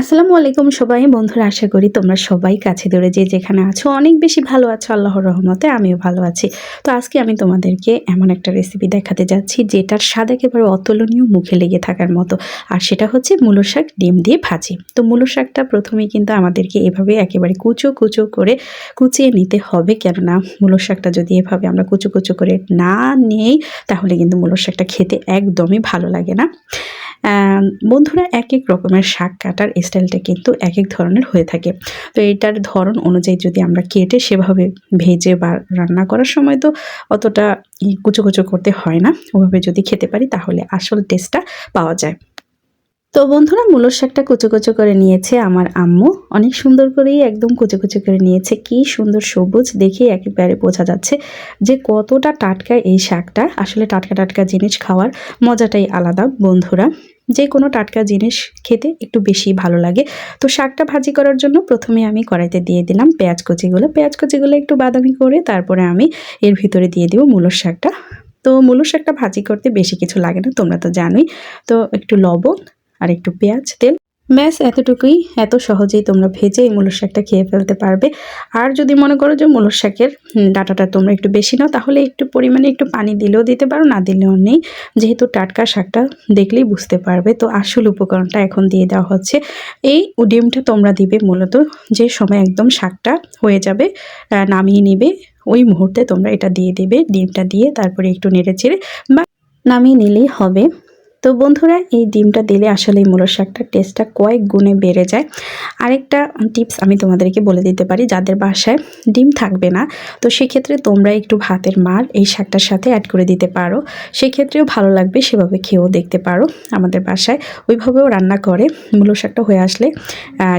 আসসালামু আলাইকুম সবাই। বন্ধুরা, আশা করি তোমরা সবাই কাছে ধরে যে যেখানে আছো, অনেক বেশি ভালো আছো, আল্লাহর রহমতে আমিও ভালো আছি। তো আজকে আমি তোমাদেরকে এমন একটা রেসিপি দেখাতে যাচ্ছি, যেটার স্বাদ একেবারে অতুলনীয় মুখে লেগে থাকার মতো। আর সেটা হচ্ছে মূলো শাক, ডিম দিয়ে ভাজি। তো মূলো শাকটা প্রথমেই কিন্তু আমাদেরকে এভাবে একেবারে কুচো কুচো করে কুচিয়ে নিতে হবে, কেননা মূলো শাকটা যদি এভাবে আমরা কুচো কুচো করে না নেই, তাহলে কিন্তু মূলো শাকটা খেতে একদমই ভালো লাগে না। বন্ধুরা এক এক রকমের শাক কাটার স্টাইলটা কিন্তু এক এক ধরনের হয়ে থাকে। তো এটার ধরন অনুযায়ী যদি আমরা কেটে সেভাবে ভেজে বা রান্না করার সময় তো অতটা কুচো কুচো করতে হয় না। ওভাবে যদি খেতে পারি তাহলে আসল টেস্টটা পাওয়া যায়। তো বন্ধুরা মূলোর শাকটা কুচো কুচো করে নিয়েছে আমার আম্মু। অনেক সুন্দর করেই একদম কুচো কুচো করে নিয়েছে। কি সুন্দর সবুজ দেখে একেবারে বোঝা যাচ্ছে যে কতটা টাটকা এই শাকটা। আসলে টাটকা টাটকা জিনিস খাওয়ার মজাটাই আলাদা বন্ধুরা। যে কোনো টাটকা জিনিস খেতে একটু বেশি ভালো লাগে। তো শাকটা ভাজি করার জন্য প্রথমে আমি কড়াইতে দিয়ে দিলাম পেঁয়াজ কচিগুলো। পেঁয়াজ কচিগুলো একটু বাদামি করে তারপরে আমি এর ভিতরে দিয়ে দেবো মূলর শাকটা। তো মূল শাকটা ভাজি করতে বেশি কিছু লাগে না, তোমরা তো জানোই। তো একটু লবণ আর একটু পেঁয়াজ, তেল ব্যাস, এতটুকুই। এত সহজেই তোমরা ভেজে এই মূলর শাকটা খেয়ে ফেলতে পারবে। আর যদি মনে করো যে মূলর শাকের ডাটাটা তোমরা একটু বেশি নাও, তাহলে একটু পরিমাণে একটু পানি দিলেও দিতে পারো, না দিলেও নেই। যেহেতু টাটকা শাকটা দেখলেই বুঝতে পারবে। তো আসল উপকরণটা এখন দিয়ে দেওয়া হচ্ছে। এই ডিমটা তোমরা দিবে মূলত যে সময় একদম শাকটা হয়ে যাবে নামিয়ে নিবে, ওই মুহূর্তে তোমরা এটা দিয়ে দিবে, ডিমটা দিয়ে তারপরে একটু নেড়ে চেড়ে বা নামিয়ে নিলেই হবে। তো বন্ধুরা, এই ডিমটা দিলে আসলে এই মূলো শাকটার টেস্টটা কয়েক গুণে বেড়ে যায়। আরেকটা টিপস আমি তোমাদেরকে বলে দিতে পারি, যাদের বাসায় ডিম থাকবে না, তো সেক্ষেত্রে তোমরা একটু ভাতের মার এই শাকটার সাথে অ্যাড করে দিতে পারো। সেক্ষেত্রেও ভালো লাগবে, সেভাবে খেয়েও দেখতে পারো। আমাদের বাসায় ওইভাবেও রান্না করে, মূলো শাকটা হয়ে আসলে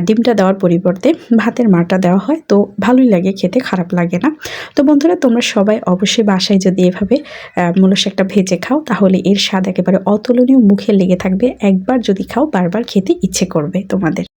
ডিমটা দেওয়ার পরিবর্তে ভাতের মারটা দেওয়া হয়, তো ভালোই লাগে খেতে, খারাপ লাগে না। তো বন্ধুরা, তোমরা সবাই অবশ্যই বাসায় যদি এভাবে মূলো শাকটা ভেজে খাও, তাহলে এর স্বাদ একেবারে অতুলনীয় মুখে লেগে থাকবে একবার যদি খাও বারবার খেতে ইচ্ছে করবে তোমাদের।